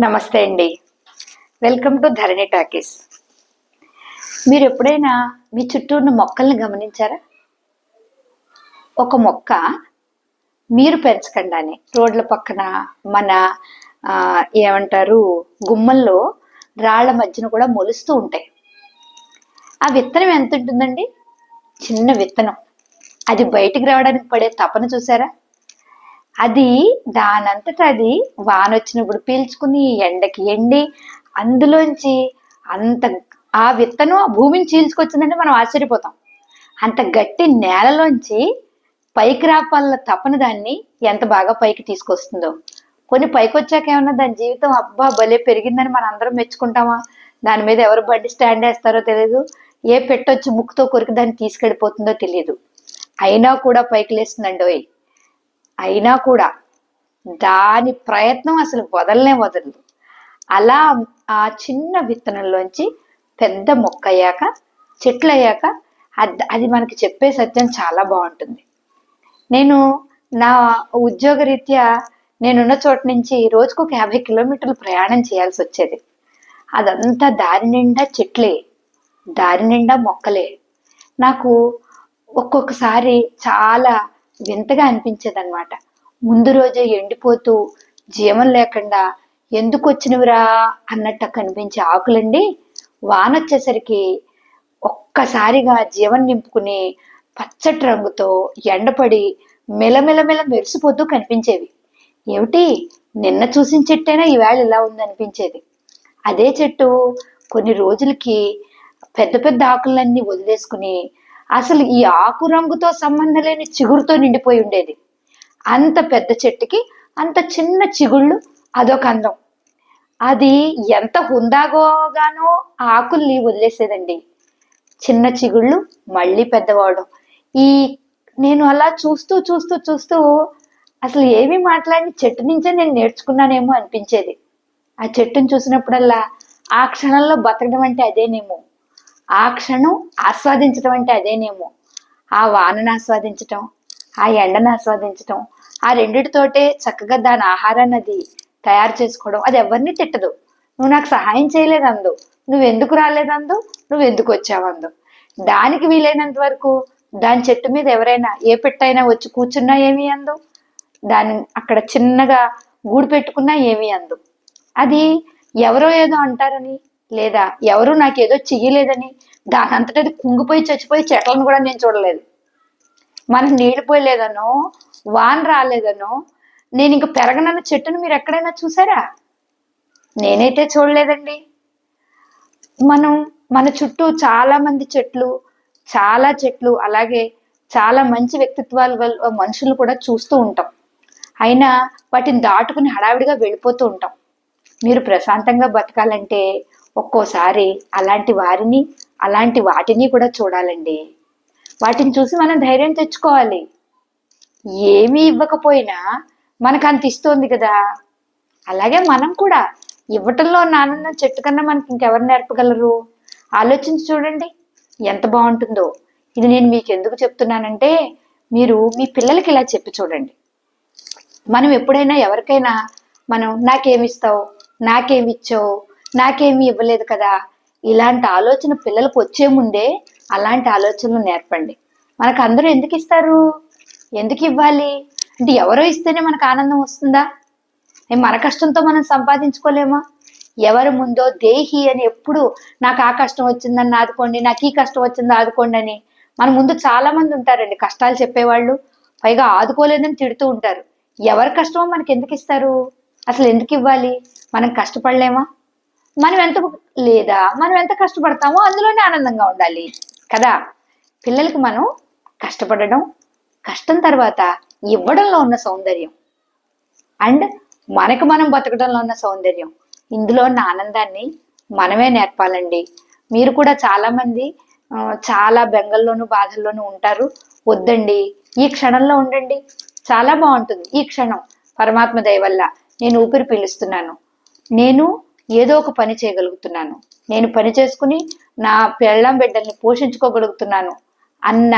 నమస్తే అండి. Welcome to Dharani talkies మీరు ఎప్పుడైనా మీ చుట్టూ ఉన్న మొక్కల్ని గమనించారా? ఒక మొక్క మీరు పెంచకుండానే రోడ్ల పక్కన మన ఏమంటారు గుమ్మల్లో రాళ్ళ మధ్యన కూడా మొలుస్తూ ఉంటాయి. ఆ విత్తనం ఎంత ఉంటుందండి? చిన్న విత్తనం. అది బయటికి రావడానికి పడే తపన చూసారా? అది దానంతట అది వాన వచ్చినప్పుడు పీల్చుకుని ఎండకి ఎండి అందులోంచి అంత ఆ విత్తనం ఆ భూమిని చీల్చుకొచ్చిందంటే మనం ఆశ్చర్యపోతాం. అంత గట్టి నేలలోంచి పైకి రాపాల తపన దాన్ని ఎంత బాగా పైకి తీసుకొస్తుందో. కొన్ని పైకి వచ్చాక ఏమన్నా దాని జీవితం అబ్బా భలే పెరిగిందని మనం అందరం మెచ్చుకుంటామా? దాని మీద ఎవరు బండి స్టాండ్ వేస్తారో తెలియదు ఏ పెట్టొచ్చి ముక్కుతో కొరికి దాన్ని తీసుకెళ్ళిపోతుందో తెలియదు అయినా కూడా పైకి లేస్తుందండి ఓయ్ అయినా కూడా దాని ప్రయత్నం అసలు వదలనే వదలదు. అలా ఆ చిన్న విత్తనంలోంచి పెద్ద మొక్క అయ్యాక చెట్లు అయ్యాక అది అది మనకి చెప్పే సత్యం చాలా బాగుంటుంది. నేను నా ఉద్యోగరీత్యా నేనున్న చోట నుంచి రోజుకు ఒక యాభై కిలోమీటర్లు ప్రయాణం చేయాల్సి వచ్చేది. అదంతా దారి నిండా చెట్లే దారి నిండా మొక్కలే. నాకు ఒక్కొక్కసారి చాలా వింతగా అనిపించేదన్నమాట. ముందు రోజే ఎండిపోతూ జీవం లేకుండా ఎందుకు వచ్చినవిరా అన్నట్టు కనిపించే ఆకులండి. వాన వచ్చేసరికి ఒక్కసారిగా జీవం నింపుకుని పచ్చటి రంగుతో ఎండపడి మెలమెలమెల మెరిసిపోతూ కనిపించేవి. ఏమిటి? నిన్న చూసిన చెట్టైనా? ఈవేళ ఇలా ఉందనిపించేది అదే చెట్టు కొన్ని రోజులకి పెద్ద పెద్ద ఆకులన్నీ వదిలేసుకుని అసలు ఈ ఆకు రంగుతో సంబంధం లేని చిగురుతో నిండిపోయి ఉండేది. అంత పెద్ద చెట్టుకి అంత చిన్న చిగుళ్ళు అదొక అందం. అది ఎంత హుందాగోగానో ఆ ఆకుల్ని వదిలేసేదండి. చిన్న చిగుళ్ళు మళ్ళీ పెద్దవాడు ఈ నేను అలా చూస్తూ చూస్తూ చూస్తూ అసలు ఏమీ మాట్లాడిన చెట్టు నుంచే నేను నేర్చుకున్నానేమో అనిపించేది. ఆ చెట్టును చూసినప్పుడల్లా ఆ క్షణంలో బతకడం అంటే అదేనేమో. ఆ క్షణం ఆస్వాదించడం అంటే అదేనేమో. ఆ వానను ఆస్వాదించటం ఆ ఎండను ఆస్వాదించటం ఆ రెండిటితోటే చక్కగా దాని ఆహారాన్ని అది తయారు చేసుకోవడం అది ఎవరిని తిట్టదు. నువ్వు నాకు సహాయం చేయలేదందు నువ్వు ఎందుకు రాలేదందు నువ్వు ఎందుకు వచ్చావందు దానికి వీలైనంత వరకు దాని చెట్టు మీద ఎవరైనా ఏ పెట్టైనా వచ్చి కూర్చున్నా ఏమి అందు? దాని అక్కడ చిన్నగా గూడు పెట్టుకున్నా ఏమి అందు? అది ఎవరో ఏదో అంటారని లేదా ఎవరు నాకేదో చెయ్యలేదని దాని అంతటది కుంగిపోయి చచ్చిపోయి చెట్లను కూడా నేను చూడలేదు. మనకు నీళ్ళు పోయలేదనో వాన రాలేదనో నేను ఇంక పెరగనన్న చెట్టును మీరు ఎక్కడైనా చూసారా? నేనైతే చూడలేదండి. మనం మన చుట్టూ చాలా మంది చెట్లు చాలా చెట్లు అలాగే చాలా మంచి వ్యక్తిత్వాలు మనుషులు కూడా చూస్తూ ఉంటాం. అయినా వాటిని దాటుకుని హడావిడిగా వెళ్ళిపోతూ ఉంటాం. మీరు ప్రశాంతంగా బతకాలంటే ఒక్కోసారి అలాంటి వారిని అలాంటి వాటిని కూడా చూడాలండి. వాటిని చూసి మనం ధైర్యం తెచ్చుకోవాలి. ఏమీ ఇవ్వకపోయినా మనకు అంత ఇస్తోంది కదా. అలాగే మనం కూడా ఇవ్వటంలో నాన్న చెట్టు కన్నా మనకి ఇంకెవరు నేర్పగలరు? ఆలోచించి చూడండి ఎంత బాగుంటుందో. ఇది నేను మీకు ఎందుకు చెప్తున్నానంటే మీరు మీ పిల్లలకి ఇలా చెప్పి చూడండి. మనం ఎప్పుడైనా ఎవరికైనా మనం నాకేమిస్తావు నాకేమిచ్చావు నాకేమీ ఇవ్వలేదు కదా. ఇలాంటి ఆలోచన పిల్లలకు వచ్చే ముందే అలాంటి ఆలోచనలు నేర్పండి. మనకు అందరూ ఎందుకు ఇస్తారు? ఎందుకు ఇవ్వాలి? అంటే ఎవరో ఇస్తేనే మనకు ఆనందం వస్తుందా? మన కష్టంతో మనం సంపాదించుకోలేమా? ఎవరి ముందో దేహి అని ఎప్పుడు నాకు ఆ కష్టం వచ్చిందని ఆదుకోండి నాకు ఈ కష్టం వచ్చింది ఆదుకోండి అని. మన ముందు చాలా మంది ఉంటారండి కష్టాలు చెప్పేవాళ్ళు. పైగా ఆదుకోలేదని తిడుతూ ఉంటారు. ఎవరి కష్టమో మనకి ఎందుకు ఇస్తారు? అసలు ఎందుకు ఇవ్వాలి? మనం కష్టపడలేమా? మనం ఎంత లేదా మనం ఎంత కష్టపడతామో అందులోనే ఆనందంగా ఉండాలి. కదా? పిల్లలకి మనం కష్టపడడం కష్టం తర్వాత ఇవ్వడంలో ఉన్న సౌందర్యం. అండ్ మనకు మనం బతకడంలో ఉన్న సౌందర్యం. ఇందులో ఉన్న ఆనందాన్ని మనమే నేర్పాలండి. మీరు కూడా చాలామంది చాలా బెంగల్లోనూ బాధల్లోనూ ఉంటారు. వద్దండి. ఈ క్షణంలో ఉండండి. చాలా బాగుంటుంది ఈ క్షణం. పరమాత్మ దయ వల్ల. నేను ఊపిరి పీలుస్తున్నాను. నేను ఏదో ఒక పని చేయగలుగుతున్నాను. నేను పని చేసుకుని నా పెళ్ళం బిడ్డల్ని పోషించుకోగలుగుతున్నాను అన్న